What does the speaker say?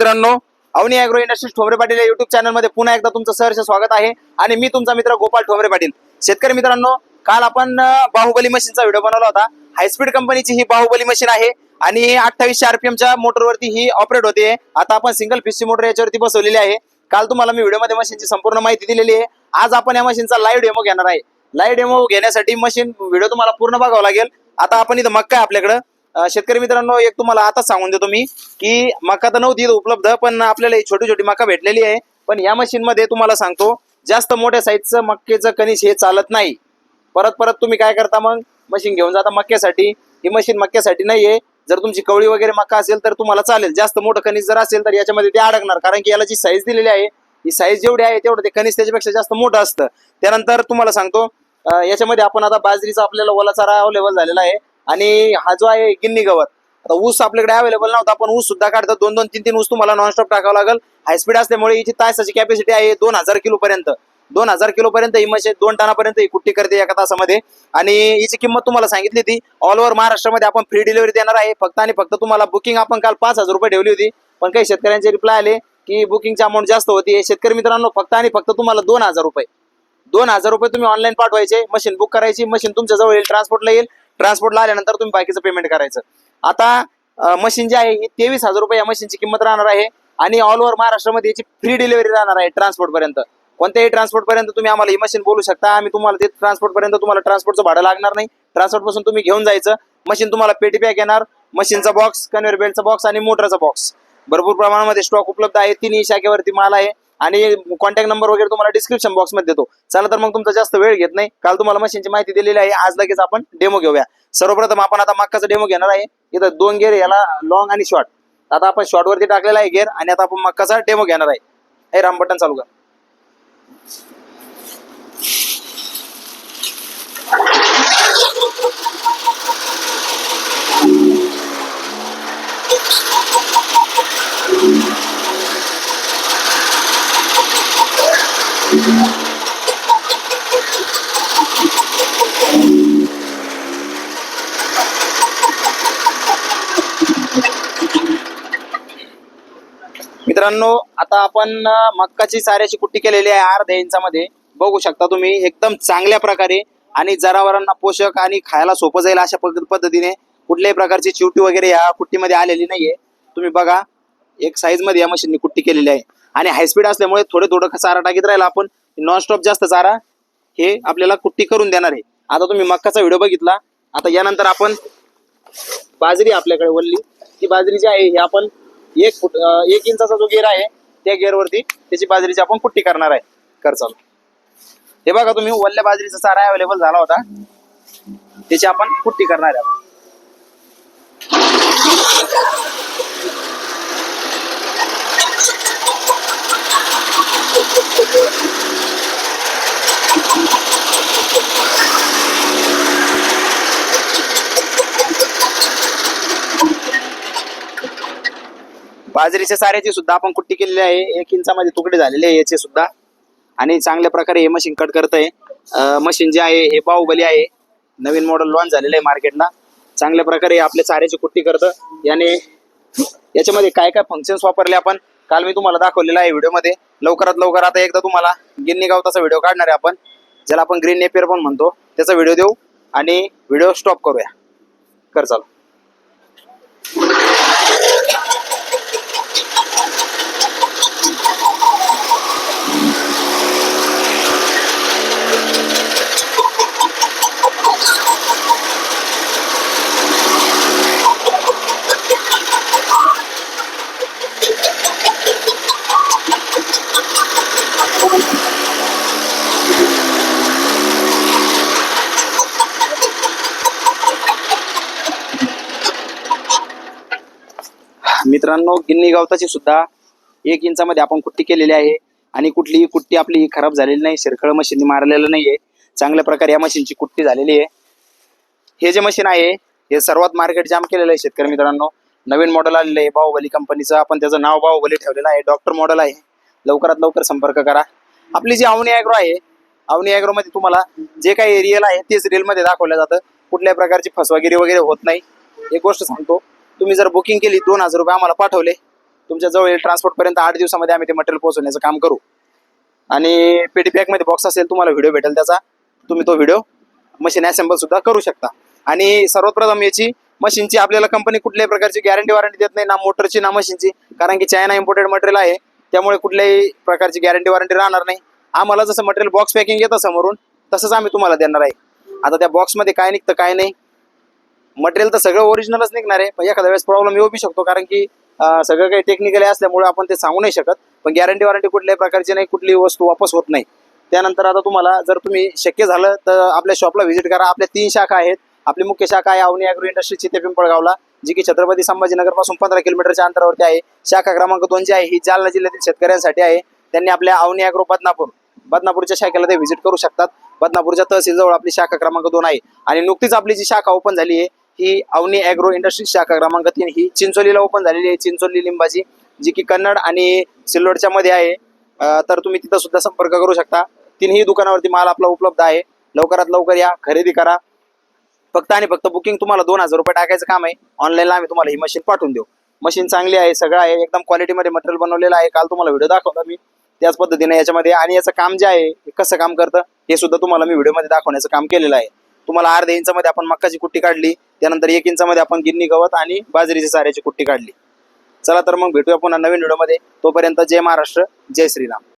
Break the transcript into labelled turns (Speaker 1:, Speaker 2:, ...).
Speaker 1: मित्रांनो Avani agro industries Thobare Patil या YouTube चॅनलमध्ये पुन्हा एकदा तुमचं सहर्ष स्वागत आहे आणि मी तुमचा मित्र गोपाल ठोबरे पाटील. शेतकरी मित्रांनो काल आपण बाहुबली मशीनचा व्हिडिओ बनवला होता. हायस्पीड कंपनीची ही बाहुबली मशीन आहे आणि अठ्ठावीसशे आरपीएमच्या मोटरवरती ही ऑपरेट होते. आता आपण सिंगल फिशची मोटर याच्यावरती बसवलेली आहे. काल तुम्हाला मी व्हिडिओमध्ये मशीनची संपूर्ण माहिती दिलेली आहे. आज आपण या मशीनचा लाईव्ह डेमो घेणार आहे. लाईव्ह डेमो घेण्यासाठी मशीन व्हिडिओ तुम्हाला पूर्ण बघावा लागेल. आता आपण इथं मक्का आहे आपल्याकडं. शेतकरी मित्रांनो एक तुम्हाला आता सांगून देतो मी की मका तर नव्हती उपलब्ध पण आपल्याला छोटी छोटी मका भेटलेली आहे. पण या मशीन मध्ये तुम्हाला सांगतो जास्त मोठ्या साईजचं मक्केचं कनिश हे चालत नाही. परत परत तुम्ही काय करता मग? मशीन घेऊन जाता मक्क्यासाठी ही मशीन मक्क्यासाठी नाहीये. जर तुमची कवळी वगैरे मका असेल तर तुम्हाला चालेल. जास्त मोठं कणीस जर असेल तर याच्यामध्ये ते अडकणार. कारण की याला जी साईज दिलेली आहे ही साईज जेवढी आहे तेवढं ते कणीस त्याच्यापेक्षा जास्त मोठं असतं. त्यानंतर तुम्हाला सांगतो याच्यामध्ये आपण आता बाजरीचा आपल्याला ओला चारा अवेलेबल झालेला आहे. आणि हा जो आहे गिन्नी गवत आता ऊस आपल्याकडे अवेलेबल नव्हता पण ऊस सुद्धा काढतात. दोन दोन तीन तीन ऊस तुम्हाला नॉनस्टॉप टाकावं लागेल. हायस्पीड असल्यामुळे हिची तासाची कॅपॅसिटी आहे दोन हजार किलो पर्यंत. दोन हजार किलो पर्यंत ही मशीन दोन टनापर्यंत ही कुट्टी करते एका तासामध्ये. आणि हिची किंमत तुम्हाला सांगितली ती ऑल ओव्हर महाराष्ट्रामध्ये आपण फ्री डिलिव्हरी देणार आहे. फक्त आणि फक्त तुम्हाला बुकिंग आपण काल पाच हजार रुपये ठेवली होती. पण काही शेतकऱ्यांचे रिप्लाय आले की बुकिंगची अमाऊंट जास्त होती. शेतकरी मित्रांनो फक्त आणि फक्त तुम्हाला दोन हजार रुपये. दोन हजार रुपये तुम्ही ऑनलाईन पाठवायचे मशीन बुक करायची मशीन तुमच्या जवळ येईल ट्रान्सपोर्टला येईल. ट्रान्सपोर्टला आल्यानंतर तुम्ही बाकीचं पेमेंट करायचं. आता मशीन जी आहे ही तेवीस हजार रुपये या मशीनची किंमत राहणार आहे आणि ऑल ओव्हर महाराष्ट्रामध्ये याची फ्री डिलिव्हरी राहणार आहे ट्रान्सपोर्ट पर्यंत. कोणत्याही ट्रान्सपोर्ट पर्यंत तुम्ही आम्हाला ही मशीन बोलू शकता. आम्ही तुम्हाला ते ट्रान्सपोर्ट पर्यंत तुम्हाला ट्रान्सपोर्टचं भाडं लागणार नाही. ट्रान्सपोर्टपासून तुम्ही घेऊन जायचं. मशीन तुम्हाला पेटी पॅक येणार. मशीनचा बॉक्स कन्व्हेअर बेल्टचा बॉक्स आणि मोटरचा बॉक्स भरपूर प्रमाणामध्ये स्टॉक उपलब्ध आहे. तिन्ही शाखेवरती माल आहे. आणि कॉन्टॅक्ट नंबर वगैरे तुम्हाला डिस्क्रिप्शन बॉक्समध्ये देतो. चला तर मग तुमचा जास्त वेळ घेत नाही. काल तुम्हाला मशीनची माहिती दिलेली आहे. आज लगेच आपण डेमो घेऊया. सर्वप्रथम आपण आता मक्काचा डेमो घेणार आहे. इथं दोन गेअर याला लॉंग आणि शॉर्ट आता आपण शॉर्ट वरती टाकलेला आहे गेअर आणि आता आपण मक्काचा डेमो घेणार आहे. हे राम बटन चालू कर. मित्रांनो आता आपण मक्काची चाऱ्याची कुट्टी केलेली आहे अर्ध्या इंचामध्ये बघू शकता तुम्ही एकदम चांगल्या प्रकारे आणि जनावरांना पोषक आणि खायला सोपं जाईल अशा पद्धतीने कुठल्याही प्रकारची चिवटी वगैरे या कुट्टीमध्ये आलेली नाहीये. तुम्ही बघा एक साईजमध्ये या मशीननी कुट्टी केलेली आहे. आणि हायस्पीड असल्यामुळे थोडे थोडं चारा टाकीत राहिला आपण. नॉनस्टॉप जास्त चारा हे आपल्याला कुट्टी करून देणार आहे. आता तुम्ही मक्काचा व्हिडिओ बघितला. आता यानंतर आपण बाजरी आपल्याकडे वल्ली. ती बाजरी जी आहे ही आपण एक फुट एक इंचाचा जो गेअर आहे त्या गेअरवरती त्याची बाजरीची आपण कुट्टी करणार आहे. कर चालू. हे बघा तुम्ही वल्ल्या बाजरीचा चारा अवेलेबल झाला होता. त्याची आपण कुट्टी करणार आहे. बाजरीच्या साऱ्याची सुद्धा आपण कुट्टी केलेली आहे एक इंचामध्ये तुकडे झालेले आहे याचे सुद्धा. आणि चांगल्या प्रकारे हे मशीन कट करत आहे मशीन जे आहे हे बाहुबली आहे. नवीन मॉडेल लॉन्च झालेलं आहे मार्केटला चांगल्या प्रकारे आपल्या चाऱ्याची कुट्टी करतं. याने याच्यामध्ये काय काय फंक्शन्स वापरले आपण काल मी तुम्हाला दाखवलेलं आहे व्हिडिओमध्ये. लवकरात लवकर आता एकदा तुम्हाला गिन्नी गावताचा व्हिडिओ काढणार आहे आपण. ज्याला आपण ग्रीन नेपियर पण म्हणतो. त्याचा व्हिडिओ देऊ आणि व्हिडिओ स्टॉप करूया. कर चालू. मित्रांनो गिन्नी गवताची सुद्धा एक इंचामध्ये आपण कुट्टी केलेली आहे. आणि कुठलीही कुट्टी आपली ही खराब झालेली नाही शिरखळ मशीननी मारलेलं नाहीये. चांगल्या प्रकारे या मशीनची कुट्टी झालेली आहे. हे जे मशीन आहे हे सर्वात मार्केट जाम केलेलं आहे शेतकरी मित्रांनो. नवीन मॉडेल आलेलं आहे बाहुबली कंपनीचं आपण त्याचं नाव बाहुबली ठेवलेलं आहे. डॉक्टर मॉडेल आहे. लवकरात लवकर संपर्क करा. आपली जी अवनी ॲग्रो आहे अवनी ॲग्रो मध्ये तुम्हाला जे काही रिअल आहे तेच रिअलमध्ये दाखवलं जातं. कुठल्याही प्रकारची फसवागिरी वगैरे होत नाही. एक गोष्ट सांगतो तुम्ही जर बुकिंग केली दोन हजार रुपये आम्हाला पाठवले तुमच्या जवळ येईल ट्रान्सपोर्टपर्यंत आठ दिवसामध्ये आम्ही ते मटेरियल पोहोचवण्याचं काम करू. आणि पेटी पॅकमध्ये बॉक्स असेल तुम्हाला व्हिडिओ भेटेल त्याचा. तुम्ही तो व्हिडिओ मशीन असेंबल सुद्धा करू शकता. आणि सर्वात प्रथम याची मशीनची आपल्याला कंपनी कुठल्याही प्रकारची गॅरंटी वॉरंटी देत नाही ना मोटरची ना मशीनची कारण की चायना इम्पोर्टेड मटेरियल आहे. त्यामुळे कुठल्याही प्रकारची गॅरंटी वॉरंटी राहणार नाही. आम्हाला जसं मटेरियल बॉक्स पॅकिंग येतं समोरून तसंच आम्ही तुम्हाला देणार आहे. आता त्या बॉक्समध्ये काय निघतं काय नाही. मटेरियल तर सगळं ओरिजिनलच निघणार आहे पण एखाद्या वेळेस प्रॉब्लेम येऊ बी शकतो कारण की सगळं काही टेक्निकली असल्यामुळे आपण ते सांगू नाही शकत. पण गॅरंटी वॉरंटी कुठल्याही प्रकारची नाही कुठलीही वस्तू वापस होत नाही. त्यानंतर आता तुम्हाला जर तुम्ही शक्य झालं तर आपल्या शॉपला व्हिजिट करा. आपल्या तीन शाखा आहेत. आपली मुख्य शाखा आहे अवनी अॅग्रो इंडस्ट्रीची ते पिंपळगावला. जी की छत्रपती संभाजीनगरपासून पंधरा किलोमीटरच्या अंतरावरती आहे. शाखा क्रमांक दोन जी आहे ही जालना जिल्ह्यातील शेतकऱ्यांसाठी आहे. त्यांनी आपल्या अवनी अॅग्रो बदनापूर बदनापूरच्या शाखेला ते व्हिजिट करू शकतात. बदनापूरच्या तहसील जवळ आपली शाखा क्रमांक दोन आहे. आणि नुकतीच आपली जी शाखा ओपन झाली आहे ही अवनी अॅग्रो इंडस्ट्री शाखा क्रमांक तीन ही चिंचोलीला ओपन झालेली आहे. चिंचोली लिंबाची जी की कन्नड आणि सिल्लोडच्या मध्ये आहे. तर तुम्ही तिथं सुद्धा संपर्क करू शकता. तिन्ही दुकानावरती माल आपला उपलब्ध आहे. लवकरात लवकर या खरेदी करा. फक्त आणि फक्त बुकिंग तुम्हाला दोन हजार रुपये टाकायचं काम आहे. ऑनलाईनला आम्ही तुम्हाला ही मशीन पाठवून देऊ. मशीन चांगली आहे सगळं आहे एकदम क्वालिटीमध्ये मटेरियल बनवलेलं आहे. काल तुम्हाला व्हिडिओ दाखवला मी. त्याच पद्धतीने याच्यामध्ये आणि याचं काम जे आहे कसं काम करतं हे सुद्धा तुम्हाला मी व्हिडिओमध्ये दाखवण्याचं काम केलेलं आहे. तुम्हाला अर्ध्या इंचामध्ये आपण मक्काची कुट्टी काढली. त्यानंतर एक इंचामध्ये आपण गिन्नी गवत आणि बाजरीची साऱ्याची कुट्टी काढली. चला तर मग भेटूया पुन्हा नवीन व्हिडिओमध्ये तोपर्यंत जय महाराष्ट्र जय श्रीराम.